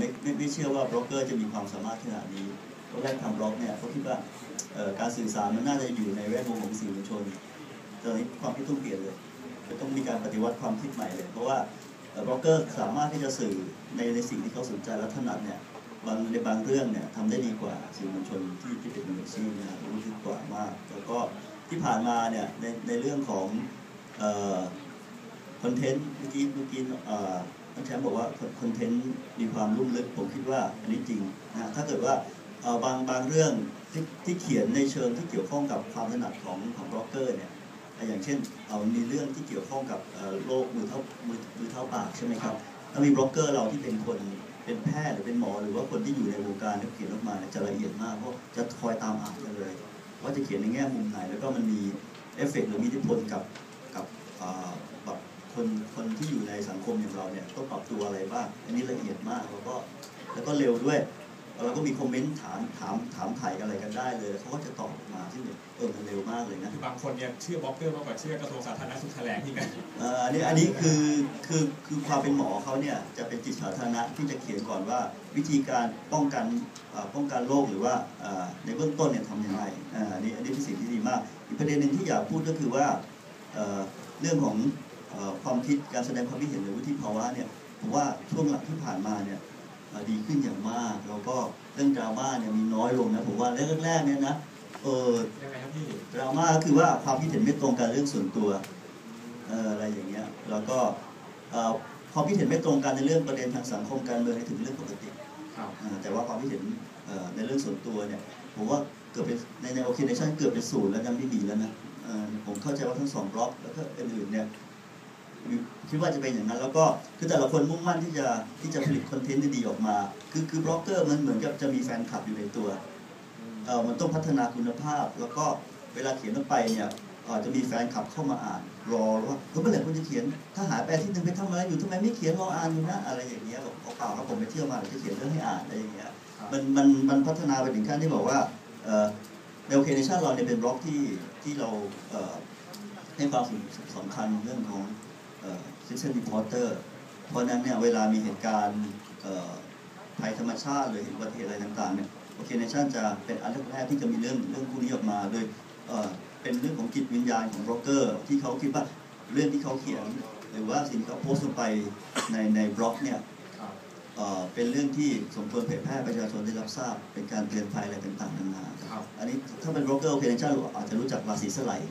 ไม่ไม่เชื่อว่าบล็อกเกอร์จะมีความสามารถขนาดนี้ตอนแรกทำบล็อกเนี่ยเขาคิดว่าการสื่อสารมันน่าจะอยู่ในแวดวงของสื่อมวลชนแต่ตอนนี้ความคิดต้องเปลี่ยนเลยต้องมีการปฏิวัติความคิดใหม่เลย เพราะว่าบล็อกเกอร์สามารถที่จะสื่อในในสิ่งที่เขาสนใจและถนัดเนี่ยบางในบางเรื่องเนี่ยทำได้ดีกว่าสื่อมวลชนที่ที่เป็นมืออาชีพนะรู้สึกกว่ามาก แล้วก็ที่ผ่านมาเนี่ยในในเรื่องของ คอนเทนต์เมื่อกี้เมื่อกี้เอ่อท่านแชมป์บอกว่าคอนเทนต์มีความลุ่มลึก ผมคิดว่าอันนี้จริงนะถ้าเกิดว่าบางบางเรื่องที่ที่เขียนในเชิงที่เกี่ยวข้องกับความถนัดของของบล็อกเกอร์เนี่ยอย่างเช่นเอามีเรื่องที่เกี่ยวข้องกับโรคมือเท้ามือมือเท้าปากใช่ไหมครับถ้ามีบล็อกเกอร์เราที่เป็นคนเป็นแพทย์หรือเป็นหมอ หรือว่าคนที่อยู่ในวงการที่เขียนออกมาจะละเอียดมากเพราะจะคอยตามอ่านกันเลย ว่าจะเขียนในแง่มุมไหนแล้วก็มันมีเอฟเฟกต์หรือมีอิทธิพลกับ คนคนที่อยู่ในสังคมอย่างเราเนี่ยต้องปรับตัวอะไรบ้างอันนี้ละเอียดมากแล้วก็แล้วก็เร็วด้วยเราก็มีคอมเมนต์ถามถามถามไถ่อะไรกันได้เลยเขาก็จะตอบออกมาซึ่งเออมันเร็วมากเลยนะคือบางคนเนี่ยเชื่อบล็อกเกอร์มากกว่าเชื่อกระทรวงสาธารณสุขแถลงที่กันเอ่ออันนี้อันนี้คือคือคือความเป็นหมอเขาเนี่ยจะเป็นจิตสาธารณะที่จะเขียนก่อนว่าวิธีการป้องกันเอ่อป้องกันโรคหรือว่าเอ่อในเบื้องต้นเนี่ยทำยังไงอ่าอันนี้อันนี้เป็นสิ่งที่ดีมาก อีกประเด็นหนึ่งที่อยากพูดก็คือว่าเอ่อเรื่องของเอ่อ ความคิดการแสดงความคิดเห็นหรือวุฒิภาวะเนี่ยผมว่าช่วงหลังที่ผ่านมาเนี่ยเอ่อดีขึ้นอย่างมากแล้วก็เรื่องดราม่าเนี่ยมีน้อยลงนะผมว่าแรกๆเนี่ยนะเออยังไงครับพี่ดราม่าก็คือว่าความคิดเห็นไม่ตรงกันเรื่องส่วนตัวเอ่ออะไรอย่างเงี้ยแล้วก็เอ่อความคิดเห็นไม่ตรงกันในเรื่องประเด็นทางสังคมการเมืองนี่ถือเป็นเรื่องปกติครับอ่าแต่ว่าความคิดเห็นเอ่อในเรื่องส่วนตัวเนี่ยผมว่าเกือบเป็นในในโอเคเนชั่นเกือบเป็นศูนย์แล้วยังไม่มีแล้วนะเอ่อผมเข้าใจว่าทั้งสองบล็อกแล้วก็อื่นๆเนี่ยมี คิดว่าจะเป็นอย่างนั้น แล้วก็คือแต่ละคนมุ่งมั่นที่จะที่จะผลิตคอนเทนต์ที่ดีออกมา คือคือบล็อกเกอร์มันเหมือนกับจะมีแฟนคลับอยู่ในตัวเออมันต้องพัฒนาคุณภาพ แล้วก็เวลาเขียนลงไปเนี่ยอ่อจะมีแฟนคลับเข้ามาอ่าน รอว่าเฮ้ยเมื่อไหร่คุณจะเขียน ถ้าหายไปที่หนึ่งไปทำอะไรอยู่ทำไมไม่เขียนรออ่านอยู่นะอะไรอย่างเงี้ยบอกเอาเปล่าครับผมไปเที่ยวมาเดี๋ยวจะเขียนเรื่องให้อ่านอะไรอย่างเงี้ยมันมันมันพัฒนาไปถึงขั้นที่บอกว่าเออในโอเคเนชั่นเราเนี่ยเป็นบล็อกที่ที่เราเออให้ความสำคัญเรื่องของ ซิสเซนรีพอร์เตอร์เพราะฉะนั้นเนี่ยเวลามีเหตุการณ์เอ่อภัยธรรมชาติหรืออุบัติเหตุอะไรต่างๆเนี่ยโอเคเนชั่นจะเป็นอันแรกๆที่จะมีเรื่องเรื่องพวกนี้ออกมาโดยเอ่อเป็นเรื่องของจิตวิญญาณของบล็อกเกอร์ ที่เขาคิดว่าเรื่องที่เขาเขียน หรือว่าสิ่งที่เขาโพสต์ลงไปในในบล็อกเนี่ยครับเอ่อเป็นเรื่องที่สมควรเผยแพร่ประชาชนได้รับทราบ เป็นการเตือนภัยอะไรต่างๆนานาครับอันนี้ถ้าเป็นบล็อกเกอร์โอเคเนชั่นอาจจะรู้จักราศีสไลด์